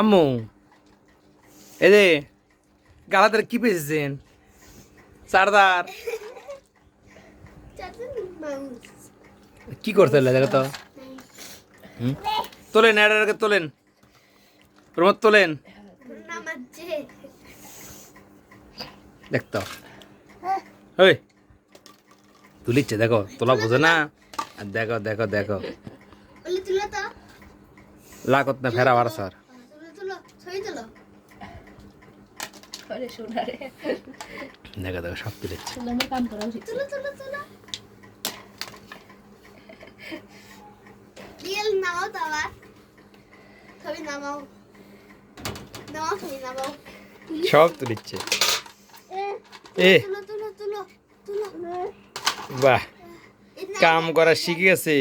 আম্মু যে গালাতে কি পেয়েছেন? সারদার। কি করতে দেখো তো? তোলেন এটাকে তোলেন। প্রমোদ তোলেন। দেখতো ওই তুলিচ্ছে দেখো তোলা বোঝে না। আর দেখো দেখো দেখো। লাকত না ফেরা বার স্যার আরে সোনারে দেখো দেখো সব তুলেছে আমি কাম করা উচিত নামাও তো আবার ছবি নামাও নামাও ছবি নামাও সব তুলিচ্ছে এ তুলো তুলো তুলো তুলো বাহ কাম করা শিখে গেছে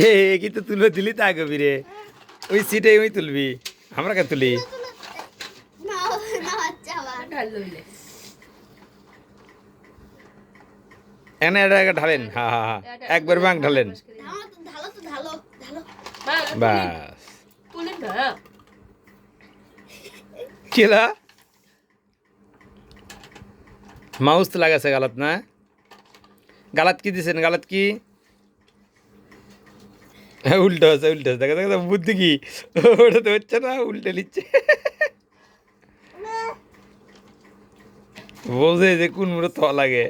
এ কিন্তু তুলে দিলি তা গবি রে ওই সিটে ওই তুলবি। আমরা কে তুলি? এনে এটা একটা ঢালেন। হা হা হা। একবার ব্যাং ঢালেন। বাস। কেলা মাউস তো লাগাছে গালাত, না? গালাত কি দিছেন? গালাত কি? হ্যাঁ উল্টো আছে উল্টো আছে। দেখা দেখা বুদ্ধি কি? ওটা তো হচ্ছে না, উল্টে নিচ্ছে। বোঝে যে, কোন মুড়ে থ লাগে?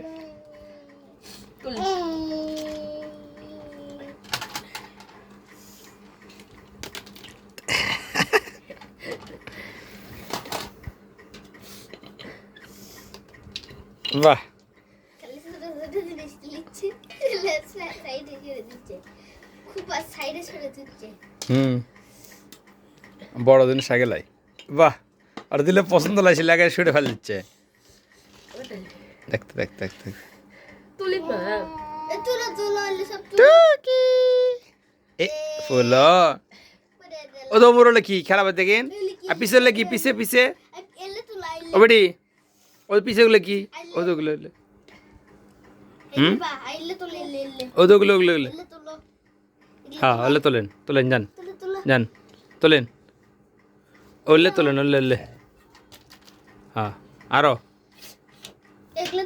বাহ। হুম। বড় দিন সাইকেলাই বাহ আর দিলে পছন্দ লাগছে লাগায় শুটে ফেলে দিচ্ছে। দেখতে দেখতে দেখতে তুলে ফুল। ও তো বড় কি খেলা বাদ দেখেন আর পিছে কি পিছে পিছে? এলে ও বেটি ও পিছে কি? ও তো গুলো গুলো। এলে বা এলে তুলো এলে এলে ও তো গুলো গুলো গুলো এলে তুলো হ্যাঁ ওলে তোলেন তোলেন যান। যান তোলেন। ওলে তোলেন ওলে ওলে। হ্যাঁ আরও। এগুলো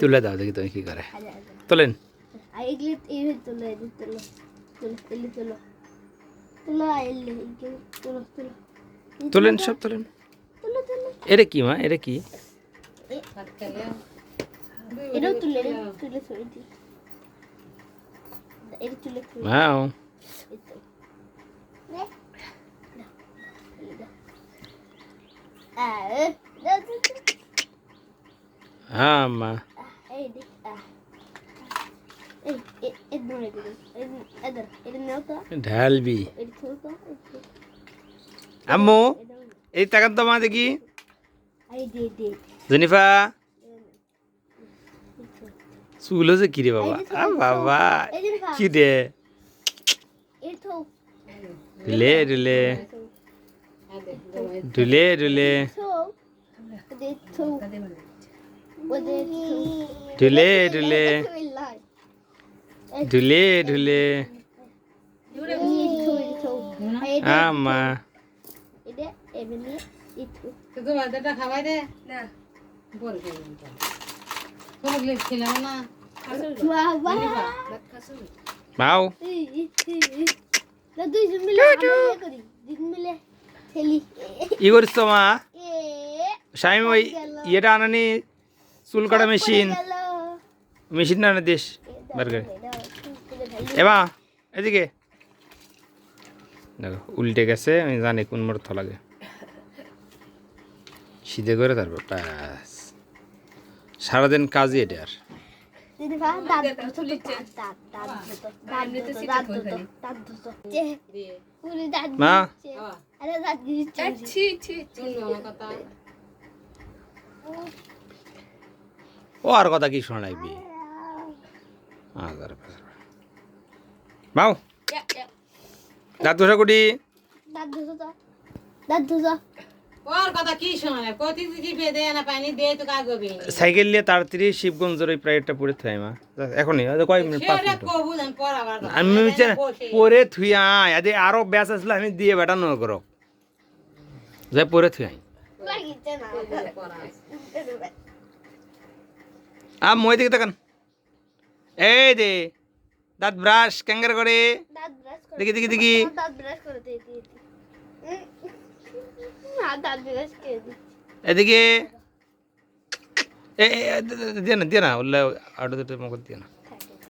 তুলো দাও দেখি তুমি কি করে। তোলেন। তোলেন সব তোলেন তুলো তুলো এটা কি মা? এটা কি? তুলে হ্যাঁ মা। ঢালবি। আম্মু। এই তাকান তো মা দেখি। জেনিফা। চুল যে কি রে বাবা। আ বাবা। কি রে। ঢুলে ঢুলে। ঢুলে ঢুলে। ঢুলে ঢুলে। ঢুলে ঢুলে। আমা এমনি খাওয়াই দে? না। পরে খেলাম খেলাম না। বাবা। দুইজন মিলে করি। মিলে খেলি। ই করিস তো মা? ওই ইয়েটা আনানি চুল কাটা মেশিন। Machine this. এবা এদিকে। দেখো উল্টে গেছে আমি জানি কোন মোড় থ লাগে। সিধে করে তারপর ব্যাস। সারাদিন কাজই এটা আর। মা। ও আর কথা কি শোনা লাগবি? মাও। দাঁত ঘষা কুটি। দাঁত দাঁত। ওর কথা কি শোনে কতি টিপে দে না পানি দে তো কাগবি সাইকেল নিয়ে তাড়াতাড়ি শিবগঞ্জের ওই প্রাইভেটটা পড়ে থাই মা। এখনই কয় মিনিট পাঁচ আমি পরে থুই আয়। আদে আরও ব্যাস আসলে আমি দিয়ে বেটানো করো। যাই পরে থুই আই আ মই দিকে তাকান। এই দে দাঁত ব্রাশ ক্যাঙ্গার করে। দাঁত ব্রাশ করে দেখি দেখি দেখি। দাঁত ব্রাশ করে এদিকে দিয়ে না দিয়ে না উল্লে আউট দুটো মগজ দিয়ে না